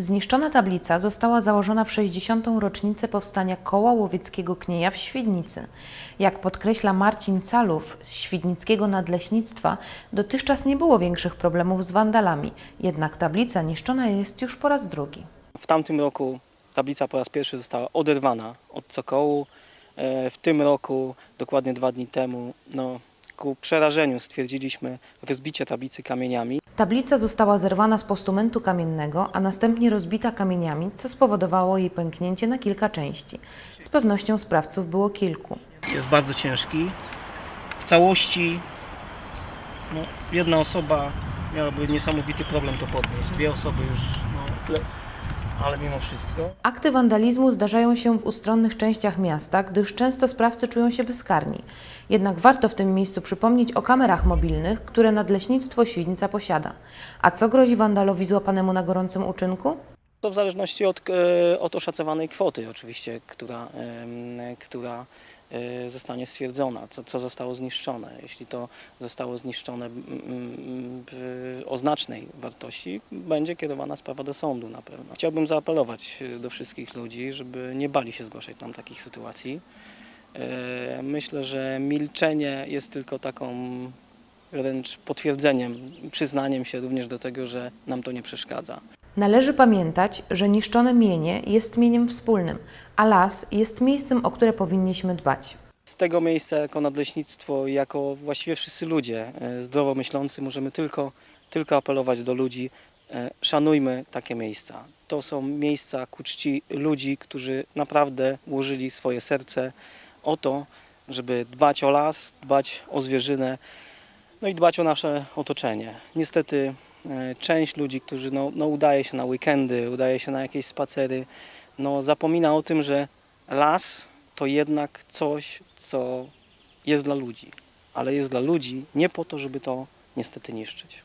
Zniszczona tablica została założona w 60. rocznicę powstania Koła Łowieckiego Knieja w Świdnicy. Jak podkreśla Marcin Calów z Świdnickiego Nadleśnictwa, dotychczas nie było większych problemów z wandalami, jednak tablica niszczona jest już po raz drugi. W tamtym roku tablica po raz pierwszy została oderwana od cokołu. E, W tym roku, dokładnie dwa dni temu, no, ku przerażeniu stwierdziliśmy rozbicie tablicy kamieniami. Tablica została zerwana z postumentu kamiennego, a następnie rozbita kamieniami, co spowodowało jej pęknięcie na kilka części. Z pewnością sprawców było kilku. jest bardzo ciężki. W całości no, jedna osoba miałaby niesamowity problem to podnieść. Dwie osoby już, no, ale mimo wszystko. Akty wandalizmu zdarzają się w ustronnych częściach miasta, gdyż często sprawcy czują się bezkarni. Jednak warto w tym miejscu przypomnieć o kamerach mobilnych, które Nadleśnictwo Świdnica posiada. A co grozi wandalowi złapanemu na gorącym uczynku? To w zależności od, e, od oszacowanej kwoty oczywiście, która, która zostanie stwierdzona, co, co zostało zniszczone. Jeśli to zostało zniszczone mm, mm, w- o znacznej wartości, będzie kierowana sprawa do sądu na pewno. Chciałbym zaapelować e, do wszystkich ludzi, żeby nie bali się zgłaszać nam takich sytuacji. Myślę, że milczenie jest tylko taką wręcz potwierdzeniem, przyznaniem się również do tego, że nam to nie przeszkadza. Należy pamiętać, że niszczone mienie jest mieniem wspólnym, a las jest miejscem, o które powinniśmy dbać. Z tego miejsca jako nadleśnictwo, jako właściwie wszyscy ludzie e, zdrowo myślący możemy tylko, tylko apelować do ludzi, e, szanujmy takie miejsca. To są miejsca ku czci ludzi, którzy naprawdę włożyli swoje serce o to, żeby dbać o las, dbać o zwierzynę, no i dbać o nasze otoczenie. Niestety część ludzi, którzy no, no udaje się na weekendy, udaje się na jakieś spacery, no zapomina o tym, że las to jednak coś, co jest dla ludzi, ale jest dla ludzi nie po to, żeby to niestety niszczyć.